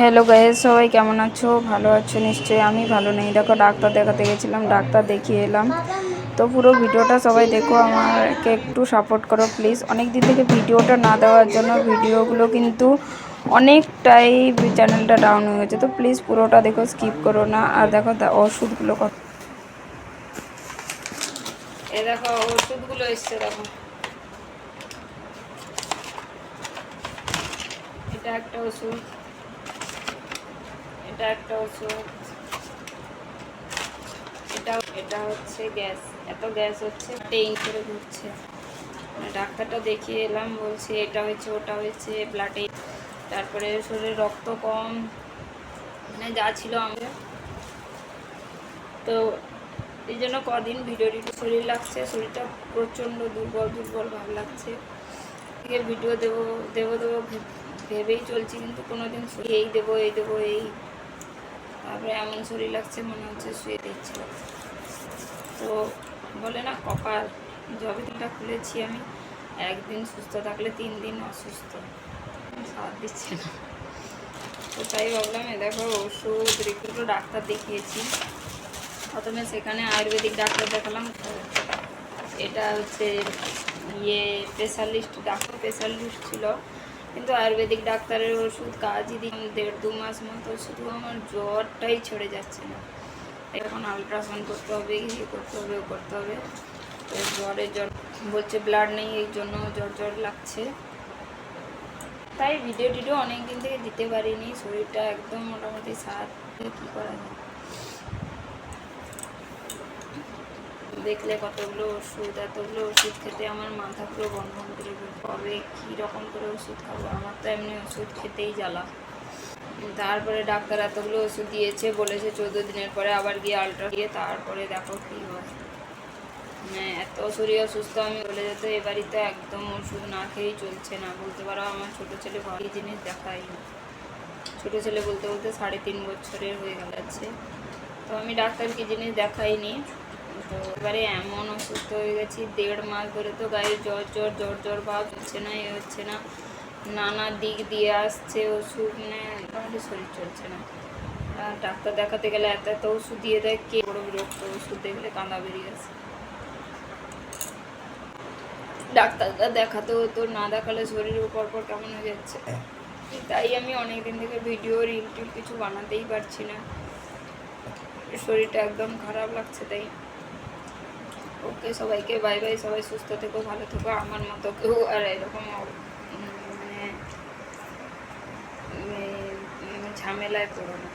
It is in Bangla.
হ্যালো গাইজ সবাই কেমন আছো? ভালো আছো নিশ্চয়ই। আমি ভালো নেই। দেখো, ডাক্তার দেখাতে গেছিলাম, ডাক্তার দেখিয়ে এলাম। তো পুরো ভিডিওটা সবাই দেখো, আমাকে একটু সাপোর্ট করো প্লিজ অনেক দিন থেকে ভিডিওটা না দেওয়ার জন্য ভিডিওগুলো কিন্তু অনেকটাই চ্যানেলটা ডাউন হয়ে গেছে। তো প্লিজ পুরোটা দেখো স্কিপ করো না। আর দেখো ওষুধগুলো কত দেখো, ওষুধগুলো এসছে, দেখো। এটা একটা ওষুধ। এটা একটা ওষুধ। এটা এটা হচ্ছে গ্যাস। এত গ্যাস হচ্ছে টেইন করে ঘুরছে মানে ডাক্তারটা দেখিয়ে এলাম, বলছে এটা হয়েছে, ওটা হয়েছে ব্লাডে তারপরে শরীরে রক্ত কম মানে যা ছিল আমাদের। তো এই জন্য কদিন ভিডিও টিডিও শরীর লাগছে, শরীরটা প্রচণ্ড দুর্বল দুর্বল ভাব লাগছে। থেকে ভিডিও দেবো দেবো দেবো, ভেবেই চলছি, কিন্তু কোনো দিন এই দেবো এই দেবো, এই তারপরে এমন শরীর লাগছে, মনে হচ্ছে শুয়ে দিচ্ছিল তো বলে না, কপাল। যবে দিনটা খুলেছি আমি, একদিন সুস্থ থাকলে তিন দিন অসুস্থ। সাথ দিচ্ছে না। তো তাই ভাবলাম, এ দেখো, ওষুধ, রিক্রুটও ডাক্তার দেখিয়েছি। প্রথমে সেখানে আয়ুর্বেদিক ডাক্তার দেখালাম। এটা হচ্ছে ইয়ে স্পেশালিস্ট ডাক্তার স্পেশালিস্ট ছিল। কিন্তু আয়ুর্বেদিক ডাক্তারের ওষুধ কাজই দিই দেড় দু মাস মতো শুধু আমার জ্বরটাই ছেড়ে যাচ্ছে না। এখন আলট্রাসাউন্ড করতে হবে ইয়ে করতে হবে, ও করতে হবে। জ্বরে জ্বর বলছে ব্লাড নেই, এই জন্য জ্বর জ্বর লাগছে। তাই ভিডিও টিডিও অনেক দিন থেকে দিতে পারিনি, শরীরটা একদম মোটামুটি সাত, কী করা যায়। দেখলে কতগুলো ওষুধ, এতগুলো ওষুধ খেতে আমার মাথা পুরো বন্ধ করে। কবে কী রকম করে ওষুধ খাব? আমার তো এমনি ওষুধ খেতেই জ্বালা। তারপরে ডাক্তার এতগুলো ওষুধ দিয়েছে, বলেছে চোদ্দ দিনের পরে আবার গিয়ে আলট্রা দিয়ে তারপরে দেখো কী হয়। মানে এত শরীর অসুস্থ, আমি বলে যেত এ বাড়িতে একদম ওষুধ না খেয়েই চলছে না। বলতে পারো আমার ছোটো ছেলে ভালো জিনিস দেখাই ছোটো ছেলে বলতে বলতে সাড়ে তিন বছরের হয়ে গেছে। তো আমি ডাক্তার কি জিনিস দেখাইনি তো এবারে এমন অসুস্থ হয়ে গেছি, দেড় মাস ধরে তো গায়ে জ্বর জ্বর জ্বর জ্বর, ভাব হচ্ছে না, এ হচ্ছে না। নানা দিক দিয়ে আসছে ওষুধ মানে মোটামুটি শরীর চলছে না। ডাক্তার দেখাতে গেলে এত এত ওষুধ দিয়ে দেয়, কে বড় বিরক্ত, ওষুধ দেখলে কাঁদা বেরিয়ে আসে। ডাক্তারটা দেখাতে হতো না দেখালে শরীরের উপর পর কেমন হয়ে যাচ্ছে। তাই আমি অনেক দিন থেকে ভিডিও রিল টিল কিছু বানাতেই পারছি না। শরীরটা একদম খারাপ লাগছে তাই। ওকে সবাইকে বাই বাই, সবাই সুস্থ থেকো, ভালো থেকো, আমার মতো কেউ আর এরকম মানে ঝামেলায় পড়ো না।